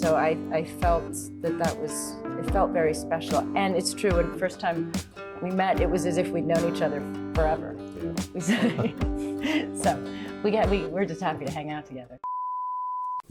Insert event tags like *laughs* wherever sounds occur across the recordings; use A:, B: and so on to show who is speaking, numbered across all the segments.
A: so I, I felt that that was it felt very special. And it's true. When the first time we met, it was as if we'd known each other forever. We *laughs* so we get we we're just happy to hang out together.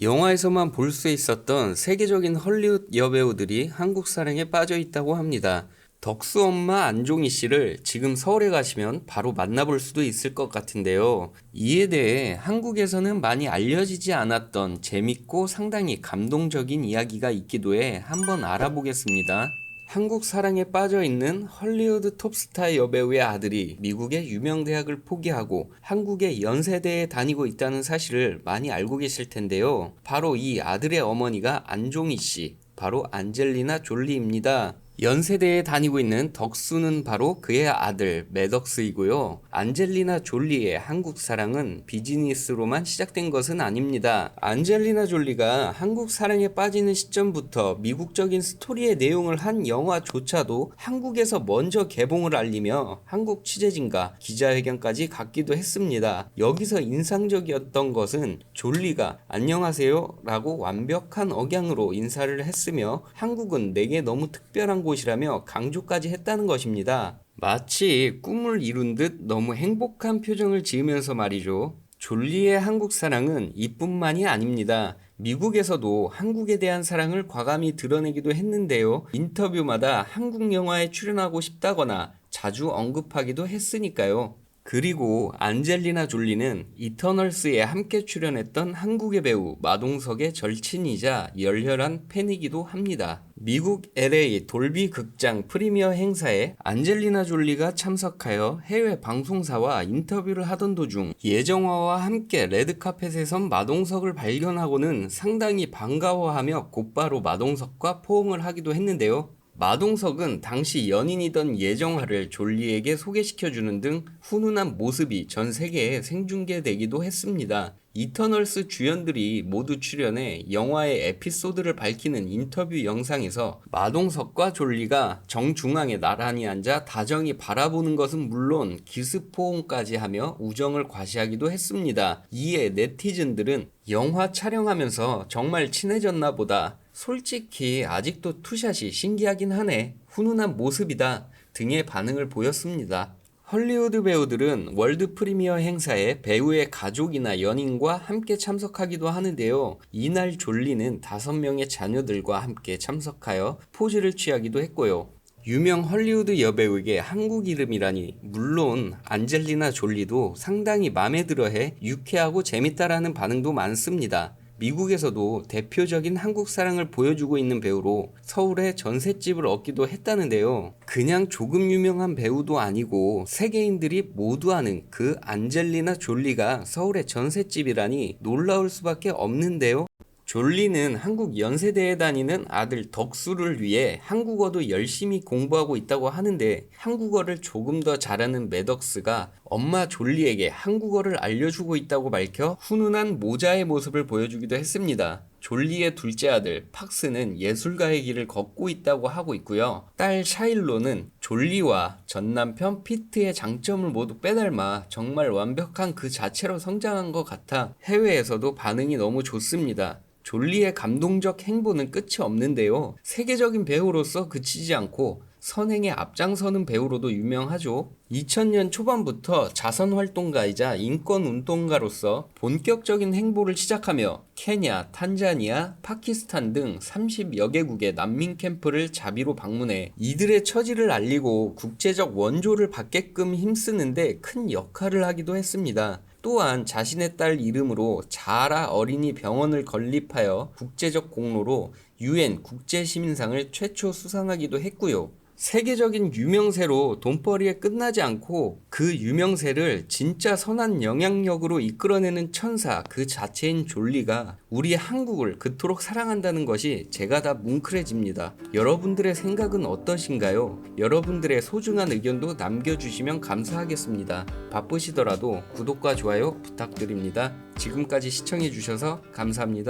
B: 영화에서만 볼 수 있었던 세계적인 헐리우드 여배우들이 한국 사랑에 빠져 있다고 합니다. 덕수 엄마 안종희 씨를 지금 서울에 가시면 바로 만나볼 수도 있을 것 같은데요. 이에 대해 한국에서는 많이 알려지지 않았던 재밌고 상당히 감동적인 이야기가 있기도 해 한번 알아보겠습니다. 한국 사랑에 빠져 있는 헐리우드 톱스타 여배우의 아들이 미국의 유명 대학을 포기하고 한국의 연세대에 다니고 있다는 사실을 많이 알고 계실 텐데요. 바로 이 아들의 어머니가 안종희 씨, 바로 안젤리나 졸리입니다. 연세대에 다니고 있는 덕수는 바로 그의 아들 매덕스이고요. 안젤리나 졸리의 한국 사랑은 비즈니스로만 시작된 것은 아닙니다. 안젤리나 졸리가 한국 사랑에 빠지는 시점부터 미국적인 스토리의 내용을 한 영화조차도 한국에서 먼저 개봉을 알리며 한국 취재진과 기자회견까지 갖기도 했습니다. 여기서 인상적이었던 것은 졸리가 안녕하세요 라고 완벽한 억양으로 인사를 했으며 한국은 내게 너무 특별한 곳 이라며 강조까지 했다는 것입니다. 마치 꿈을 이룬 듯 너무 행복한 표정을 지으면서 말이죠. 졸리의 한국 사랑은 이뿐만이 아닙니다. 미국에서도 한국에 대한 사랑을 과감히 드러내기도 했는데요. 인터뷰마다 한국 영화에 출연하고 싶다거나 자주 언급하기도 했으니까요. 그리고 안젤리나 졸리는 이터널스에 함께 출연했던 한국의 배우 마동석의 절친이자 열혈한 팬이기도 합니다. 미국 LA 돌비 극장 프리미어 행사에 안젤리나 졸리가 참석하여 해외 방송사와 인터뷰를 하던 도중 예정화와 함께 레드카펫에 선 마동석을 발견하고는 상당히 반가워하며 곧바로 마동석과 포옹을 하기도 했는데요. 마동석은 당시 연인이던 예정화를 졸리에게 소개시켜주는 등 훈훈한 모습이 전 세계에 생중계되기도 했습니다. 이터널스 주연들이 모두 출연해 영화의 에피소드를 밝히는 인터뷰 영상에서 마동석과 졸리가 정중앙에 나란히 앉아 다정히 바라보는 것은 물론 기습포옹까지 하며 우정을 과시하기도 했습니다. 이에 네티즌들은 영화 촬영하면서 정말 친해졌나 보다. 솔직히 아직도 투샷이 신기하긴 하네. 훈훈한 모습이다. 등의 반응을 보였습니다. 헐리우드 배우들은 월드 프리미어 행사에 배우의 가족이나 연인과 함께 참석하기도 하는데요. 이날 졸리는 다섯 명의 자녀들과 함께 참석하여 포즈를 취하기도 했고요. 유명 헐리우드 여배우에게 한국 이름이라니 물론 안젤리나 졸리도 상당히 마음에 들어해 유쾌하고 재밌다라는 반응도 많습니다. 미국에서도 대표적인 한국 사랑을 보여주고 있는 배우로 서울에 전셋집을 얻기도 했다는데요. 그냥 조금 유명한 배우도 아니고 세계인들이 모두 아는 그 안젤리나 졸리가 서울의 전셋집이라니 놀라울 수밖에 없는데요. 졸리는 한국 연세대에 다니는 아들 덕수를 위해 한국어도 열심히 공부하고 있다고 하는데 한국어를 조금 더 잘하는 매덕스가 엄마 졸리에게 한국어를 알려주고 있다고 밝혀 훈훈한 모자의 모습을 보여주기도 했습니다. 졸리의 둘째 아들 팍스는 예술가의 길을 걷고 있다고 하고 있고요. 딸 샤일로는 졸리와 전 남편 피트의 장점을 모두 빼닮아 정말 완벽한 그 자체로 성장한 것 같아 해외에서도 반응이 너무 좋습니다. 졸리의 감동적 행보는 끝이 없는데요. 세계적인 배우로서 그치지 않고 선행에 앞장서는 배우로도 유명하죠. 2000년 초반부터 자선 활동가이자 인권 운동가로서 본격적인 행보를 시작하며 케냐, 탄자니아, 파키스탄 등 30여 개국의 난민 캠프를 자비로 방문해 이들의 처지를 알리고 국제적 원조를 받게끔 힘쓰는데 큰 역할을 하기도 했습니다. 또한 자신의 딸 이름으로 자라 어린이 병원을 건립하여 국제적 공로로 유엔 국제시민상을 최초 수상하기도 했고요. 세계적인 유명세로 돈벌이에 끝나지 않고 그 유명세를 진짜 선한 영향력으로 이끌어내는 천사 그 자체인 졸리가 우리 한국을 그토록 사랑한다는 것이 제가 다 뭉클해집니다. 여러분들의 생각은 어떠신가요? 여러분들의 소중한 의견도 남겨주시면 감사하겠습니다. 바쁘시더라도 구독과 좋아요 부탁드립니다. 지금까지 시청해주셔서 감사합니다.